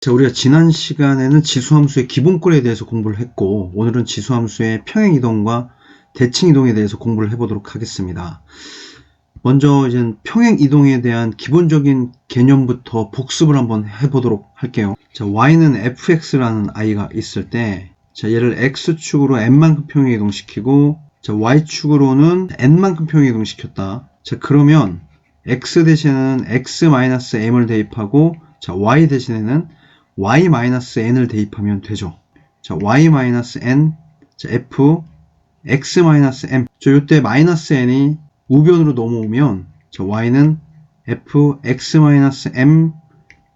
자, 우리가 지난 시간에는 지수함수의 기본꼴에 대해서 공부를 했고, 오늘은 지수함수의 평행이동과 대칭이동에 대해서 공부를 해보도록 하겠습니다. 먼저 이제 평행이동에 대한 기본적인 개념부터 복습을 한번 해보도록 할게요. 자, y는 fx라는 i가 있을 때, 자, 얘를 x축으로 n만큼 평행이동시키고, 자, y축으로는 n만큼 평행이동시켰다. 자, 그러면 x 대신에는 x-m을 대입하고, 자, y 대신에는 y-n을 대입하면 되죠. 자, y-n, 자, f, x-m. 저 요때 마이너스 n이 우변으로 넘어오면 자, y는 f, x-m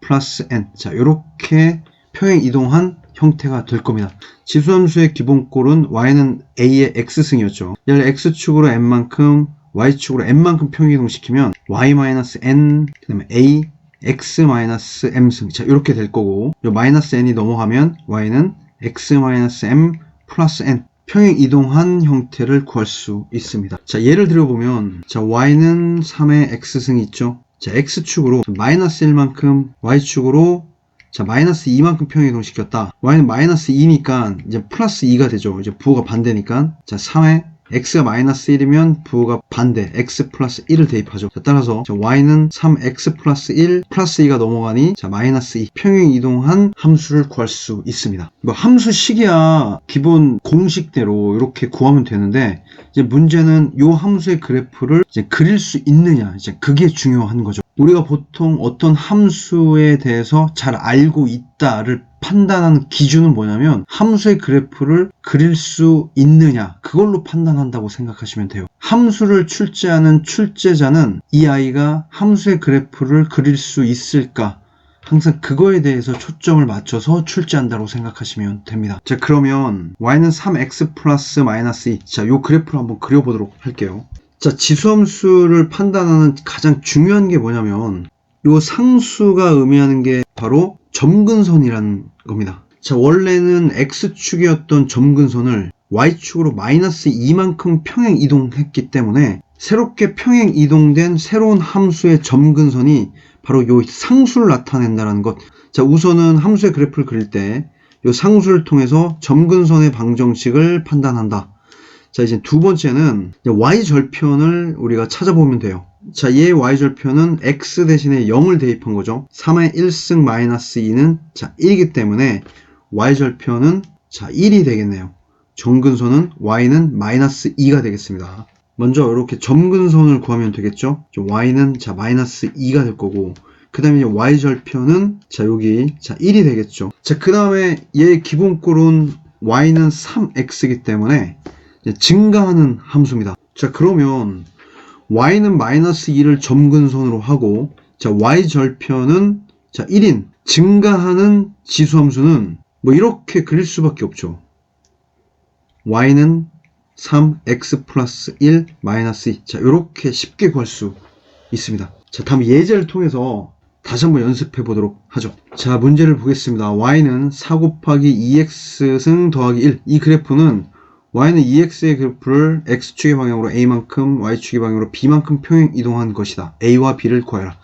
플러스 n. 자, 요렇게 평행 이동한 형태가 될 겁니다. 지수함수의 기본꼴은 y는 a의 x승이었죠. 얘를 x축으로 n만큼, y축으로 n만큼 평행 이동시키면 y-n, 그 다음에 a, x-m승 자 이렇게 될 거고. 요 마이너스 n이 넘어가면 y는 x-m 플러스 n. 평행 이동한 형태를 구할 수 있습니다. 자 예를 들어보면 자 y는 3의 x승이 있죠? 자 x축으로 마이너스 1만큼 y축으로 자 마이너스 2만큼 평행 이동시켰다. Y는 마이너스 2니까 이제 플러스 2가 되죠. 이제 부호가 반대니까. 자 3의 x가 마이너스 1이면 부호가 반대 x 플러스 1을 대입하죠. 자, 따라서 자, y는 3x 플러스 1 플러스 2가 넘어가니 자 마이너스 2 평행 이동한 함수를 구할 수 있습니다. 뭐 함수식이야 기본 공식대로 이렇게 구하면 되는데 이제 문제는 이 함수의 그래프를 이제 그릴 수 있느냐 이제 그게 중요한 거죠. 우리가 보통 어떤 함수에 대해서 잘 알고 있다를 판단하는 기준은 뭐냐면 함수의 그래프를 그릴 수 있느냐 그걸로 판단한다고 생각하시면 돼요. 함수를 출제하는 출제자는 이 아이가 함수의 그래프를 그릴 수 있을까 항상 그거에 대해서 초점을 맞춰서 출제한다고 생각하시면 됩니다. 자 그러면 y는 3x 플러스 마이너스 2 자, 요 그래프를 한번 그려보도록 할게요. 자, 지수함수를 판단하는 가장 중요한 게 뭐냐면 요 상수가 의미하는 게 바로 점근선이라는 겁니다. 자, 원래는 x축이었던 점근선을 y축으로 마이너스 2만큼 평행 이동했기 때문에 새롭게 평행 이동된 새로운 함수의 점근선이 바로 요 상수를 나타낸다는 것. 자, 우선은 함수의 그래프를 그릴 때 요 상수를 통해서 점근선의 방정식을 판단한다. 자, 이제 두 번째는 y 절편을 우리가 찾아보면 돼요. 자, 얘의 y절편은 x 대신에 0을 대입한 거죠. 3의 1승 마이너스 2는 자, 1이기 때문에 y절편은 자, 1이 되겠네요. 점근선은 y는 마이너스 2가 되겠습니다. 먼저 이렇게 점근선을 구하면 되겠죠. y는 자, 마이너스 2가 될 거고 그 다음에 이제 y절편은 자, 여기 자, 1이 되겠죠. 자, 그 다음에 얘의 기본꼴은 y는 3x이기 때문에 증가하는 함수입니다. 자, 그러면 y는 마이너스 2를 점근선으로 하고 자 y 절편은 자 1인 증가하는 지수함수는 뭐 이렇게 그릴 수밖에 없죠. y는 3x 플러스 1 마이너스 2. 자 이렇게 쉽게 구할 수 있습니다. 자 다음 예제를 통해서 다시 한번 연습해 보도록 하죠. 자 문제를 보겠습니다. y는 4 곱하기 2x승 더하기 1. 이 그래프는 y는 2x의 그래프를 x축의 방향으로 a만큼 y축의 방향으로 b만큼 평행 이동한 것이다. a와 b를 구해라.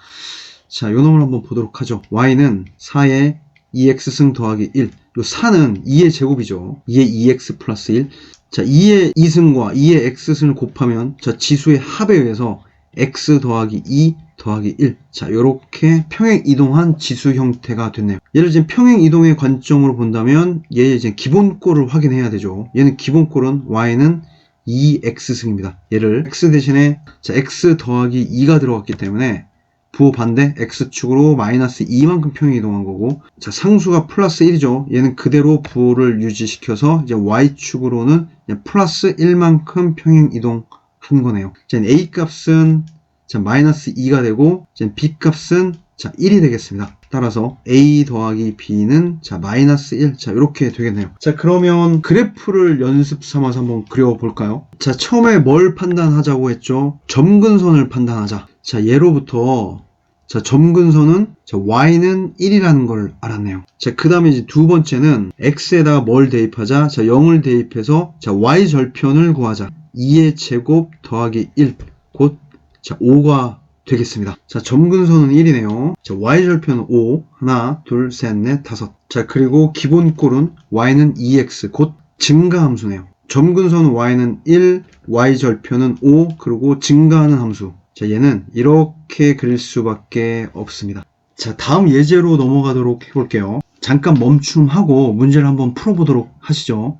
자, 요 놈을 한번 보도록 하죠. y는 4의 2x승 더하기 1. 요 4는 2의 제곱이죠. 2의 2x 플러스 1. 자, 2의 2승과 2의 x승을 곱하면 자, 지수의 합에 의해서 x 더하기 2 더하기 1. 자, 요렇게 평행 이동한 지수 형태가 됐네요. 얘를 지금 평행 이동의 관점으로 본다면 얘 이제 기본꼴을 확인해야 되죠. 얘는 기본꼴은 y는 2x승입니다. 얘를 x 대신에 자, x 더하기 2가 들어갔기 때문에 부호 반대 x축으로 마이너스 2만큼 평행 이동한 거고 자 상수가 플러스 1이죠. 얘는 그대로 부호를 유지시켜서 이제 y축으로는 플러스 1만큼 평행 이동 한 거네요. 자, a 값은 자, 마이너스 2가 되고, 이제 b 값은 자, 1이 되겠습니다. 따라서 a 더하기 b는 자, 마이너스 1. 자, 이렇게 되겠네요. 자, 그러면 그래프를 연습 삼아서 한번 그려볼까요? 자, 처음에 뭘 판단하자고 했죠? 점근선을 판단하자. 자, 예로부터 자, 점근선은 자, y는 1이라는 걸 알았네요. 자, 그 다음에 이제 두 번째는 x에다가 뭘 대입하자? 자, 0을 대입해서 자, y 절편을 구하자. 2의 제곱 더하기 1. 곧 자, 5가 되겠습니다. 자, 점근선은 1이네요. 자, y절편은 5. 하나, 둘, 셋, 넷, 다섯. 자, 그리고 기본꼴은 y는 2x, 곧 증가함수네요. 점근선 y는 1, y절편은 5, 그리고 증가하는 함수. 자, 얘는 이렇게 그릴 수밖에 없습니다. 자, 다음 예제로 넘어가도록 해볼게요. 잠깐 멈춤하고 문제를 한번 풀어보도록 하시죠.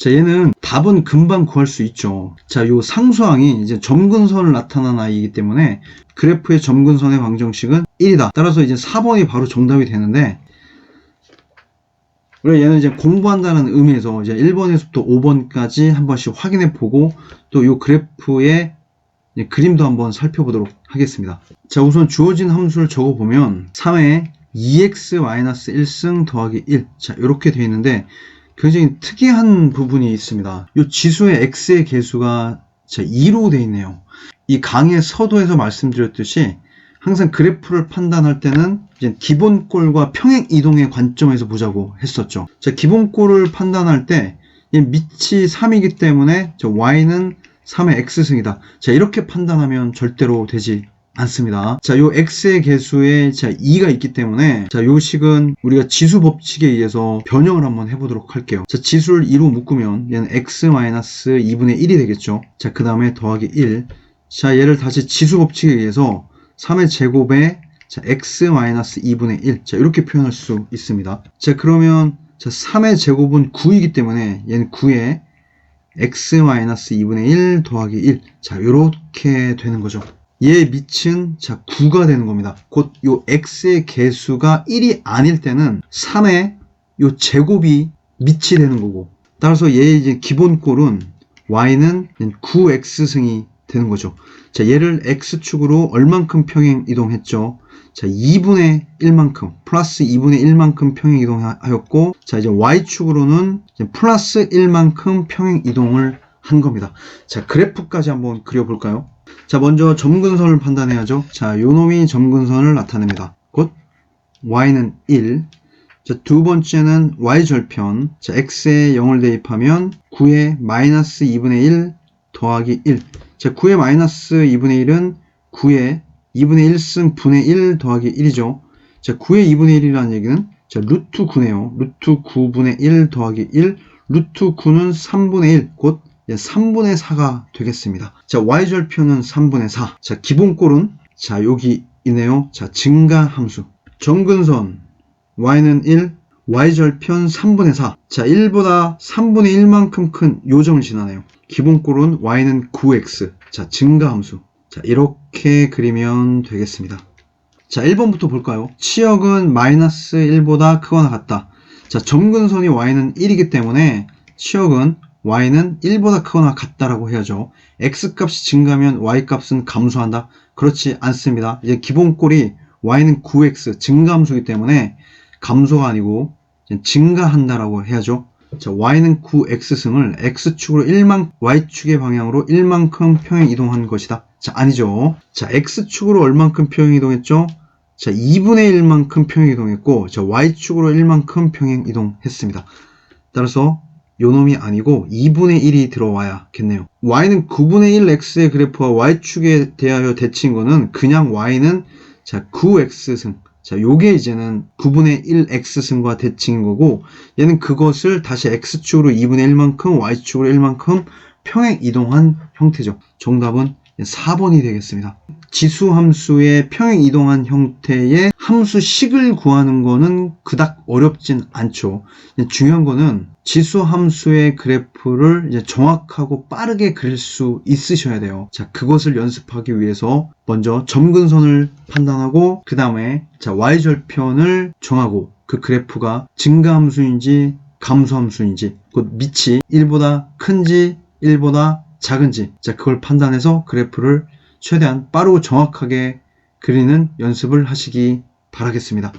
자, 얘는 답은 금방 구할 수 있죠. 자, 요 상수항이 이제 점근선을 나타난 아이이기 때문에 그래프의 점근선의 방정식은 1이다. 따라서 이제 4번이 바로 정답이 되는데, 그래 얘는 이제 공부한다는 의미에서 이제 1번에서부터 5번까지 한 번씩 확인해 보고 또 요 그래프의 그림도 한번 살펴보도록 하겠습니다. 자, 우선 주어진 함수를 적어 보면 3에 2x-1승 더하기 1. 자, 이렇게 되어 있는데 굉장히 특이한 부분이 있습니다. 이 지수의 x의 개수가 자, 2로 되어 있네요. 이 강의 서도에서 말씀드렸듯이 항상 그래프를 판단할 때는 이제 기본꼴과 평행 이동의 관점에서 보자고 했었죠. 자, 기본꼴을 판단할 때이 밑이 3이기 때문에 저 y는 3의 x승이다. 자, 이렇게 판단하면 절대로 되지 않습니다. 자, 요 x의 개수에 자 2가 있기 때문에 자, 요 식은 우리가 지수 법칙에 의해서 변형을 한번 해 보도록 할게요. 자, 지수를 2로 묶으면 얘는 x-2분의 1이 되겠죠. 자, 그 다음에 더하기 1. 자, 얘를 다시 지수 법칙에 의해서 3의 제곱에 자, x-2분의 1. 자, 이렇게 표현할 수 있습니다. 자, 그러면 자, 3의 제곱은 9이기 때문에 얘는 9에 x-2분의 1 더하기 1. 자, 이렇게 되는 거죠. 얘의 밑은 자 9가 되는 겁니다. 곧 요 x의 개수가 1이 아닐 때는 3의 요 제곱이 밑이 되는 거고 따라서 얘의 이제 기본꼴은 y는 9x승이 되는 거죠. 자 얘를 x축으로 얼만큼 평행 이동했죠. 자 2분의 1만큼 플러스 2분의 1만큼 평행 이동하였고 자 이제 y축으로는 이제 플러스 1만큼 평행 이동을 한 겁니다. 자 그래프까지 한번 그려볼까요? 자, 먼저 점근선을 판단해야죠. 자, 요 놈이 점근선을 나타냅니다. 곧 y는 1. 자, 두 번째는 y절편. 자, x에 0을 대입하면 9에 마이너스 2분의 1 더하기 1. 자, 9에 마이너스 2분의 1은 9에 2분의 1승 분의 1 더하기 1이죠. 자, 9의 2분의 1이라는 얘기는 자, 루트 9네요. 루트 9분의 1 더하기 1. 루트 9는 3분의 1. 곧 3분의 4가 되겠습니다. 자, y절표는 3분의 4. 자, 기본꼴은 자, 여기 있네요. 자, 증가 함수. 정근선 y는 1, y절편 3분의 4. 자, 1보다 3분의 1만큼 큰 요점을 지나네요. 기본꼴은 y는 9x. 자, 증가 함수. 자, 이렇게 그리면 되겠습니다. 자, 1번부터 볼까요? 치역은 마이너스 1보다 크거나 같다. 자, 점근선이 y는 1이기 때문에 치역은 y는 1보다 크거나 같다라고 해야죠. x 값이 증가하면 y 값은 감소한다. 그렇지 않습니다. 이제 기본 꼴이 y는 9x 증가함수이기 때문에 감소가 아니고 증가한다라고 해야죠. 자, y는 9x승을 x축으로 1만 y축의 방향으로 1만큼 평행 이동한 것이다. 자, 아니죠. 자, x축으로 얼만큼 평행 이동했죠? 자, 2분의 1만큼 평행 이동했고, 자, y축으로 1만큼 평행 이동했습니다. 따라서 요놈이 아니고 2분의 1이 들어와야겠네요. y는 9분의 1 x의 그래프와 y축에 대하여 대칭 거는 그냥 y는 자 9x승 자 요게 이제는 9분의 1 x승과 대칭인 거고 얘는 그것을 다시 x축으로 2분의 1만큼 y축으로 1만큼 평행 이동한 형태죠. 정답은 4번이 되겠습니다. 지수 함수의 평행 이동한 형태의 함수식을 구하는 거는 그닥 어렵진 않죠. 중요한 거는 지수 함수의 그래프를 정확하고 빠르게 그릴 수 있으셔야 돼요. 자, 그것을 연습하기 위해서 먼저 점근선을 판단하고 그 다음에 자, y절편을 정하고 그 그래프가 증가함수인지 감소함수인지 곧 밑이 1보다 큰지 1보다 작은지 자 그걸 판단해서 그래프를 최대한 빠르고 정확하게 그리는 연습을 하시기 바라겠습니다.